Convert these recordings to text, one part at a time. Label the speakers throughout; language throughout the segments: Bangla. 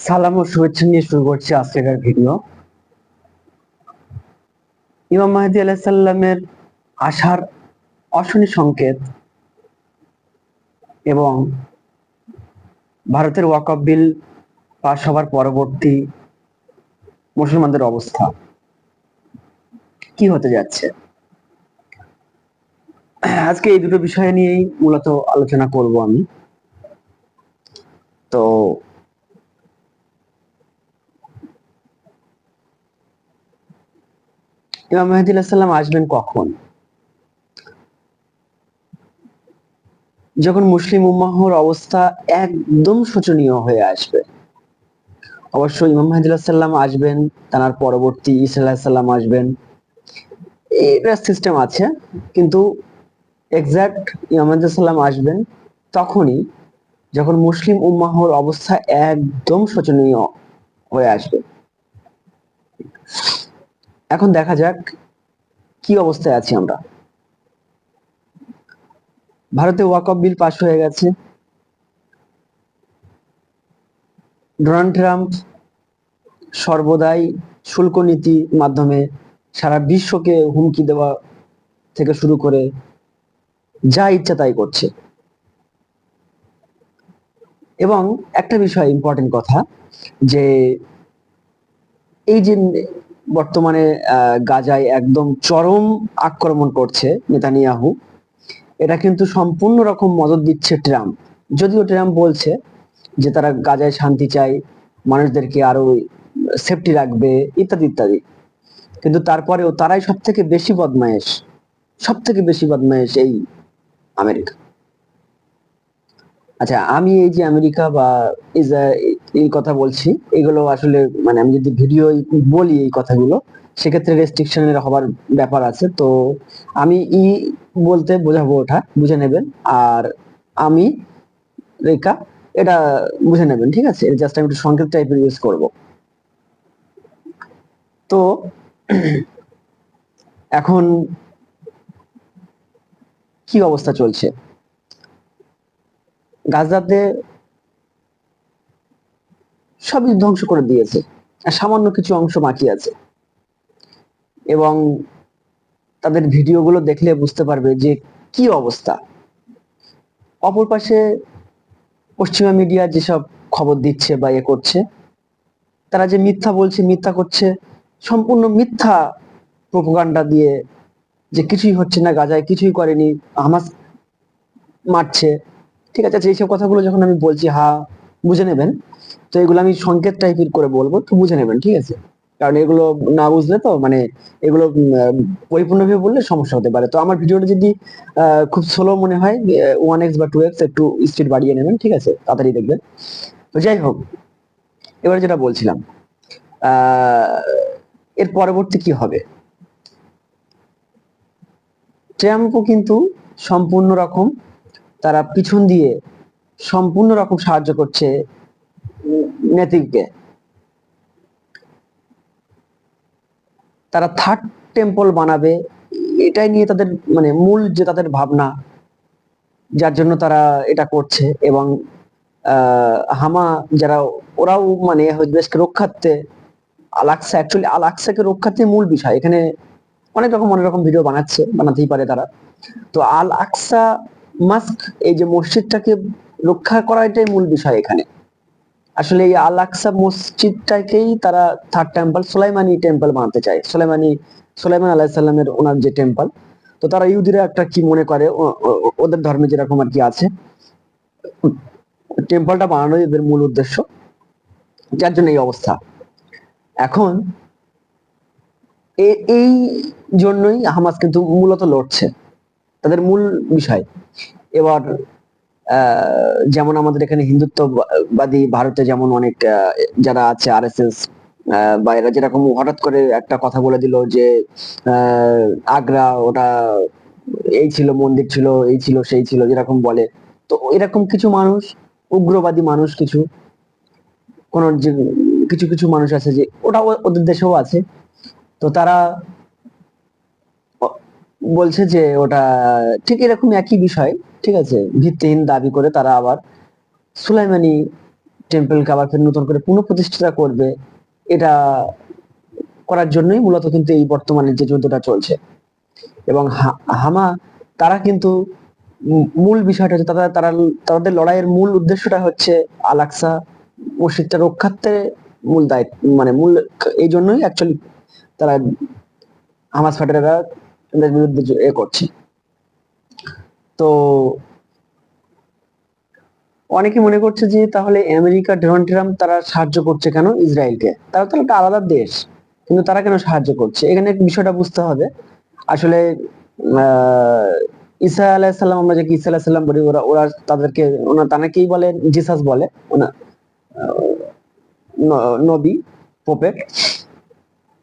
Speaker 1: সালাম ও শুভেচ্ছা নিয়ে শুরু করছি আজকের ভিডিও। ইমাম মাহদি আলাইসাল্লামের আসার অশনি সংকেত এবং ভারতের ওয়াকফ বিল পাশ হবার পরবর্তী মুসলমানদের অবস্থা কি হতে যাচ্ছে? আজকে এই দুটো বিষয় নিয়েই মূলত আলোচনা করব আমি। তো ইমাম মেহেদি সাল্লাম আসবেন কখন? যখন মুসলিম উম্মাহর অবস্থা একদম শোচনীয় হয়ে আসবে। অবশ্য ইমাম মেহেদি সাল্লাম আসবেন তার পরবর্তী ইসা সাল্লাম আসবেন। এটা সিস্টেম আছে, কিন্তু এক্সাক্ট ইমাম সাল্লাম আসবেন তখনই যখন মুসলিম উম্মাহর অবস্থা একদম শোচনীয় হয়ে আসবে। এখন দেখা যাক কি অবস্থায় আছি আমরা। ভারতে ওয়াকফ বিল পাশ হয়ে গেছে। ডোনাল্ড ট্রাম্প সর্বদাই শুল্ক নীতির মাধ্যমে সারা বিশ্বকে হুমকি দেওয়া থেকে শুরু করে যা ইচ্ছা তাই করছে। এবং একটা বিষয় ইম্পর্টেন্ট কথা যে এই যে বর্তমানে গাজায় একদম চরম আক্রমণ করছে নেতানিয়াহু। এটা কিন্তু সম্পূর্ণ রকম মদত দিচ্ছে ট্রাম্প। যদিও ট্রাম্প বলছে যে তারা গাজায় শান্তি চায় মানুষদেরকে আরও সেফটি রাখবে, ইত্যাদি ইত্যাদি। কিন্তু তারপরেও তারাই সব থেকে বেশি বদমায়েশ সব থেকে বেশি বদমায়েশ এই আমেরিকা। আচ্ছা আমি এই যে আমেরিকা বা এই কথা বলছি। এগুলো আসলে মানে আমি যদি ভিডিও বলি এই কথাগুলো, সেক্ষেত্রে রেস্ট্রিকশনের হবার ব্যাপার আছে। তো আমি ই বলতে বোঝাবো ওটা, বুঝে নেবেন। আর আমি, রেখা, এটা বুঝে নেবেন, ঠিক আছে? জাস্ট আমি একটু সংকেত টাইপের ইউজ করব। তো এখন কি অবস্থা চলছে? গাজাতে সবই ধ্বংস করে দিয়েছে। আর সামান্য কিছু অংশ বাকি আছে। এবং তাদের ভিডিওগুলো দেখলে বুঝতে পারবে যে কি অবস্থা। অপর পাশে পশ্চিমা মিডিয়া যেসব খবর দিচ্ছে বা এ করছে, তারা যে মিথ্যা বলছে, মিথ্যা করছে, সম্পূর্ণ মিথ্যা প্রোপাগান্ডা দিয়ে যে কিছুই হচ্ছে না, গাজায় কিছুই করেনি, হামাস মারছে। ঠিক আছে এইসব কথাগুলো যখন আমি বলছি, হা, বুঝে নেবেন। তো এগুলো আমি সংকেত টাইপের করে বলব তো বুঝে নেবেন, ঠিক আছে? কারণ এগুলো না বুঝলে তো মানে এগুলো পরিপূর্ণভাবে বললে সমস্যা হতে পারে। তো আমার ভিডিওটা যদি খুব স্লো মনে হয় ওয়ান এক্স বা টু এক্স একটু স্পিড বাড়িয়ে নেবেন, ঠিক আছে? তাড়াতাড়ি দেখবেন। তো যাই হোক, এবার যেটা বলছিলাম এর পরবর্তী কি হবে? ট্রাম্পও কিন্তু সম্পূর্ণ রকম, তারা পিছন দিয়ে সম্পূর্ণ রকম সাহায্য করছে নেতিবকে তারা থার্ড টেম্পল বানাবে, এটাই নিয়ে তাদের মানে মূল যে তাদের ভাবনা, যার জন্য তারা এটা করছে এবং হামা যারা ওরাও মানে দেশকে রক্ষার্থে আলাক্সা অ্যাকচুয়ালি আলাক্সাকে রক্ষার্থে মূল বিষয়। এখানে অনেক রকম অনেক রকম ভিডিও বানাচ্ছে, বানাতেই পারে তারা। তো আল আকসা মাস্ক এই যে মসজিদটাকে রক্ষা করা এটাই মূল বিষয় এখানে। আসলে এই আল আকসা মসজিদটাকেই তারা থার্ড টেম্পল সোলাইমানি টেম্পল বানাতে চায়। সোলাইমানি, সোলাইমান আলাহিসাল্লামের ওনার যে টেম্পল তো তারা ইহুদিরা একটা কি মনে করে ওদের ধর্মে যেরকম আর কি আছে টেম্পলটা বানানো এদের মূল উদ্দেশ্য, যার জন্য এই অবস্থা। এখন এই জন্যই হামাস কিন্তু মূলত লড়ছে। তাদের মূল বিষয়। এবার যেমন আমাদের এখানে হিন্দুত্ববাদী ভারতে যেমন অনেক যারা আছে আর এস এস বা এরা যেরকম হঠাৎ করে একটা কথা বলে দিল যে আগ্রা ওটা এই ছিল, মন্দির ছিল, এই ছিল, সেই ছিল, যেরকম বলে। তো এরকম কিছু মানুষ, উগ্রবাদী মানুষ কিছু, কোন যে, কিছু কিছু মানুষ আছে যে ওটা ওদের দেশেও আছে। তো তারা বলছে যে ওটা ঠিক এরকম একই বিষয়, ঠিক আছে? ভিত্তিহীন দাবি করে তারা আবার সুলাইমানি টেম্পলকে আবার ফের নতুন করে পুনঃপ্রতিষ্ঠা করবে। এটা করার জন্যই মূলত কিন্তু এই বর্তমানে যে যুদ্ধটা চলছে। এবং হামা, তারা কিন্তু মূল বিষয়টা হচ্ছে তারা তারা, তাদের লড়াইয়ের মূল উদ্দেশ্যটা হচ্ছে আলাক্সা মসজিদটা রক্ষার্থে মূল দায়িত্ব মানে মূল এই জন্যই অ্যাকচুয়ালি তারা হামাস ফাটারেরা তাদের বিরুদ্ধে এ করছে। তো অনেকে মনে করছে যে তাহলে আমেরিকা ডোনাল্ড ট্রাম্প তারা সাহায্য করছে কেন ইসরায়েলকে? তারা তো একটা আলাদা দেশ কিন্তু তারা কেন সাহায্য করছে? এখানে বিষয়টা বুঝতে হবে। আসলে আহ, ঈসা আলাইসাল্লাম আমরা যাকে ঈসা আলাইসাল্লাম বলি ওরা ওরা তাদেরকে ওনা তানাকেই বলে জিসাস বলে ওনা নবী পোপেট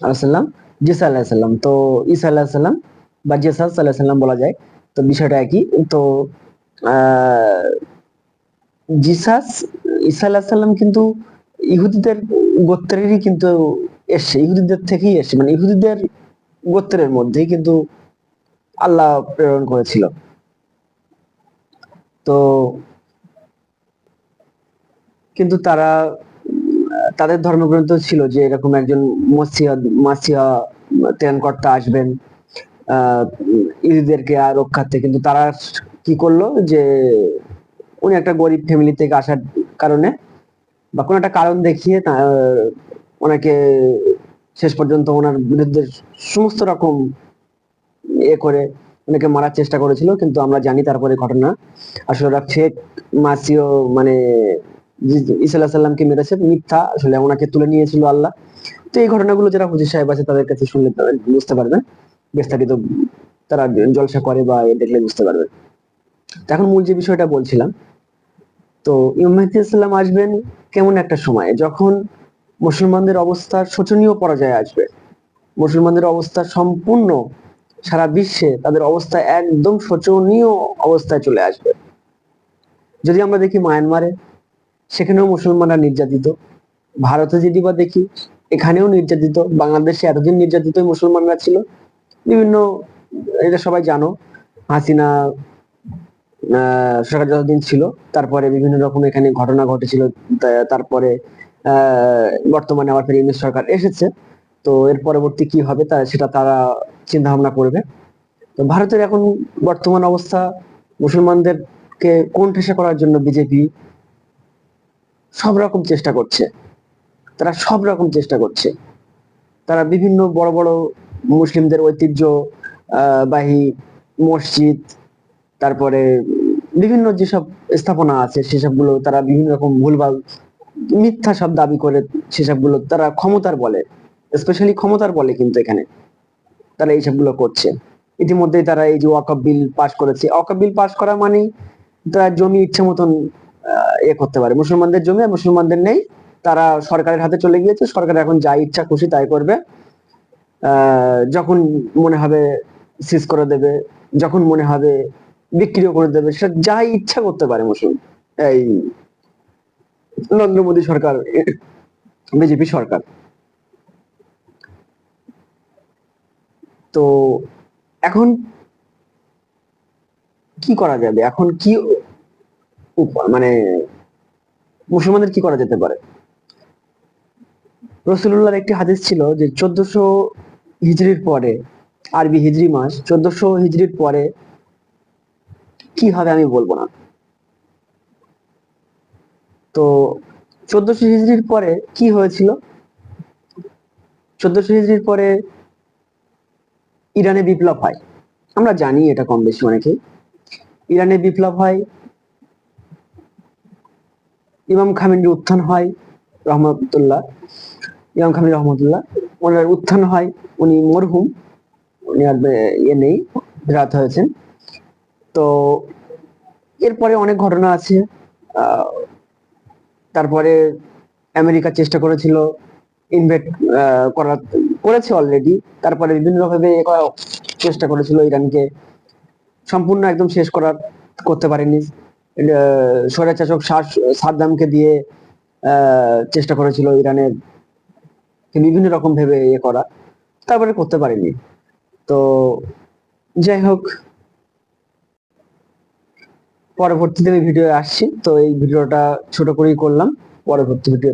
Speaker 1: আলাইসাল্লাম জিসা আলাইসাল্লাম তো ঈসা আলাইসাল্লাম বা জেসাস আলাইসাল্লাম বলা যায়, তো বিষয়টা একই। তো জিসাস ঈসা আলাহিসাল্লাম কিন্তু ইহুদিদের গোত্রেরই কিন্তু এসছে, ইহুদিদের থেকেই এসছে মানে ইহুদিদের গোত্রের মধ্যেই কিন্তু আল্লাহ প্রেরণ করেছিল। তো, কিন্তু তারা, তাদের ধর্মগ্রন্থ ছিল যে এরকম একজন মসিয়া মাসিয়া ত্রাণকর্তা আসবেন ইহুদিদেরকে রক্ষার্থে কিন্তু তারা কি করল যে, উনি একটা গরিব ফ্যামিলি থেকে আসার কারণে বা কোনো একটা কারণ দেখিয়ে ওনাকে শেষ পর্যন্ত ওনার বিরুদ্ধে সমস্ত রকম এ করে ওনাকে মারার চেষ্টা করেছিল। কিন্তু আমরা জানি তারপরে ঘটনা। আসলে ওরা ফেক মাসিও মানে ইসাল্লাহ সাল্লামকে মেরেছে, মিথ্যা। আসলে ওনাকে তুলে নিয়েছিল আল্লাহ। তো এই ঘটনাগুলো যারা হুজুর সাহেব আছে তাদের কাছে শুনলে বুঝতে পারবেন বিস্তারিত তারা জলসা করে বা দেখলে বুঝতে পারবে। এখন মূল যে বিষয়টা বলছিলাম, তো ইমাম ইসলাম আসবেন কেমন একটা সময়ে? যখন মুসলমানদের অবস্থার শোচনীয় পর্যায়ে আসবে, মুসলমানদের অবস্থা সম্পূর্ণ সারা বিশ্বে তাদের অবস্থা একদম শোচনীয় অবস্থায় চলে আসবে। যদি আমরা দেখি মায়ানমারে, সেখানেও মুসলমানরা নির্যাতিত। ভারতে যদি বা দেখি, এখানেও নির্যাতিত। বাংলাদেশে এতদিন নির্যাতিত মুসলমানরা ছিল। বিভিন্ন, এটা সবাই জানো, হাসিনা সরকার যতদিন ছিল, তারপরে বিভিন্ন রকম এখানে ঘটনা ঘটেছিল তারপরে বর্তমানে আবার ফের ইউনিট সরকার এসেছে, তো এর পরবর্তী কি হবে তা, সেটা তারা চিন্তা ভাবনা করবে। তো ভারতের এখন বর্তমান অবস্থা, মুসলমানদেরকে কোন ঠেসা করার জন্য বিজেপি সব রকম চেষ্টা করছে। তারা সব রকম চেষ্টা করছে। তারা বিভিন্ন বড় বড় মুসলিমদের ঐতিহ্য আহ, বাহী মসজিদ তারপরে বিভিন্ন যেসব স্থাপনা আছে সেসবগুলো তারা বিভিন্ন রকম ভুলভাল মিথ্যা সব দাবি করে সেসবগুলো তারা ক্ষমতার বলে স্পেশালি ক্ষমতার বলে কিন্তু এখানে তারা এইসবগুলো করছে। ইতিমধ্যেই তারা এই যে ওয়াকফ বিল পাশ করেছে ওয়াকফ বিল পাশ করা মানে তারা জমি ইচ্ছে মতন এ করতে পারে। মুসলমানদের জমি আর মুসলমানদের নেই তারা সরকারের হাতে চলে গিয়েছে সরকার এখন যা ইচ্ছা খুশি তাই করবে। যখন মনে হবে সিজ করে দেবে, যখন মনে হবে বিক্রিও করে দেবে সেটা যা ইচ্ছা করতে পারে মুসলিম। এই নরেন্দ্র মোদী সরকার, বিজেপি সরকার। তো এখন কি করা যাবে? এখন কি মানে মুসলমানদের কি করা যেতে পারে? রসুল্লাহর একটি হাদিস ছিল যে চোদ্দশো হিজরির পরে, আরবি হিজরি মাস, চোদ্দশো হিজড়ির পরে কি হবে আমি বলব না। তো চোদ্দশো হিজরির পরে কি হয়েছিল? চোদ্দশো হিজরির পরে ইরানে বিপ্লব হয়। আমরা জানি এটা কম বেশি অনেকেই ইরানে বিপ্লব হয়, ইমাম খামেনির উত্থান হয়, রহমতুল্লাহ, ইমাম খামিন রহমতুল্লাহ। ওনার উত্থান হয় উনি মরহুম উনি আর ইয়ে নেই রাত হয়েছেন। তো এরপরে অনেক ঘটনা আছে তারপরে আমেরিকা চেষ্টা করেছিল ইনভেট করার করেছে অলরেডি তারপরে বিভিন্ন ভাবে এ করার চেষ্টা করেছিল ইরানকে। সম্পূর্ণ একদম শেষ করার করতে পারেনি। আহ, স্বৈরাচারক শাস- সাদ্দামকে দিয়ে চেষ্টা করেছিল ইরানের বিভিন্ন রকম ভেবে ইয়ে করা, তারপরে করতে পারিনি। তো যাই হোক, পরবর্তীতে আমি ভিডিও আসছি। তো এই ভিডিওটা ছোট করেই করলাম, পরবর্তী ভিডিও